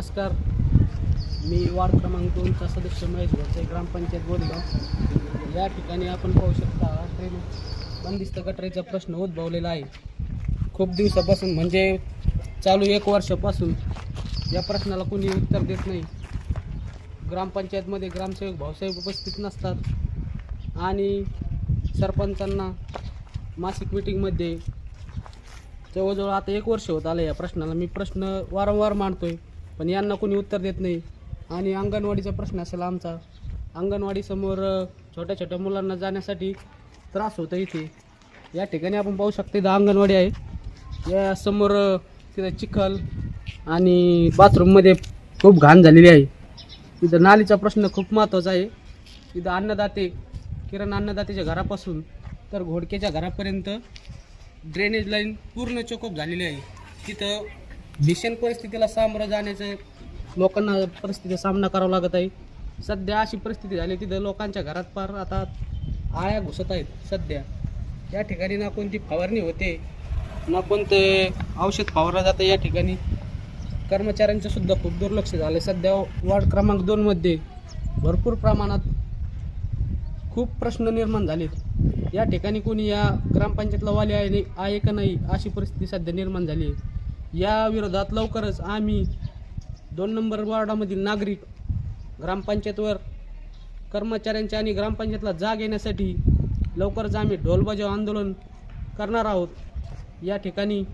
नमस्कार. मी वार्ड क्रमांक दोनचा सदस्य महेश घरचे ग्रामपंचायत बोलगाव या ठिकाणी आपण पाहू शकता ट्रेन बंदिस्त गटरीचा प्रश्न उद्भवलेला आहे. खूप दिवसापासून म्हणजे चालू एक वर्षापासून या प्रश्नाला कोणी उत्तर देत नाही. ग्रामपंचायतमध्ये ग्रामसेवक भाऊसाहेब उपस्थित नसतात. आणि सरपंचांना मासिक मिटिंगमध्ये जवळजवळ आता एक वर्ष होत आलं या प्रश्नाला. मी प्रश्न वारंवार मांडतोय. पण यांना कोणी उत्तर देत नाही. आणि अंगणवाडीचा प्रश्न असेल आमचा. अंगणवाडीसमोर छोट्या छोट्या मुलांना जाण्यासाठी त्रास होतो इथे. या ठिकाणी आपण पाहू शकतो इथं अंगणवाडी आहे. या समोर तिथं चिखल आणि बाथरूममध्ये खूप घाण झालेली आहे. इथं नालीचा प्रश्न खूप महत्त्वाचा आहे. इथं अन्नदाते किरण अन्नदातेच्या घरापासून तर घोडकेच्या घरापर्यंत ड्रेनेज लाईन पूर्ण चोकअप झालेली आहे. तिथं भीषण परिस्थितीला सामोरं जाण्याचं लोकांना परिस्थितीचा सामना करावा लागत आहे. सध्या अशी परिस्थिती झाली तिथं लोकांच्या घरात पार आता आळ्या घुसत आहेत सध्या. या ठिकाणी ना कोणती फवारणी होते ना कोणते औषध फवारलं जातं या ठिकाणी. कर्मचाऱ्यांचं सुद्धा खूप दुर्लक्ष झालं सध्या वार्ड क्रमांक दोनमध्ये भरपूर प्रमाणात खूप प्रश्न निर्माण झालेत. या ठिकाणी कोणी या ग्रामपंचायतला वाले आहे आहे का नाही अशी परिस्थिती सध्या निर्माण झाली आहे. या विरोधात लवकरच आम्ही दोन नंबर वॉर्डामधील नागरिक ग्रामपंचायतवर कर्मचाऱ्यांच्या आणि ग्रामपंचायतला जाग येण्यासाठी लवकरच आम्ही ढोलबजाव आंदोलन करणार आहोत. या ठिकाणी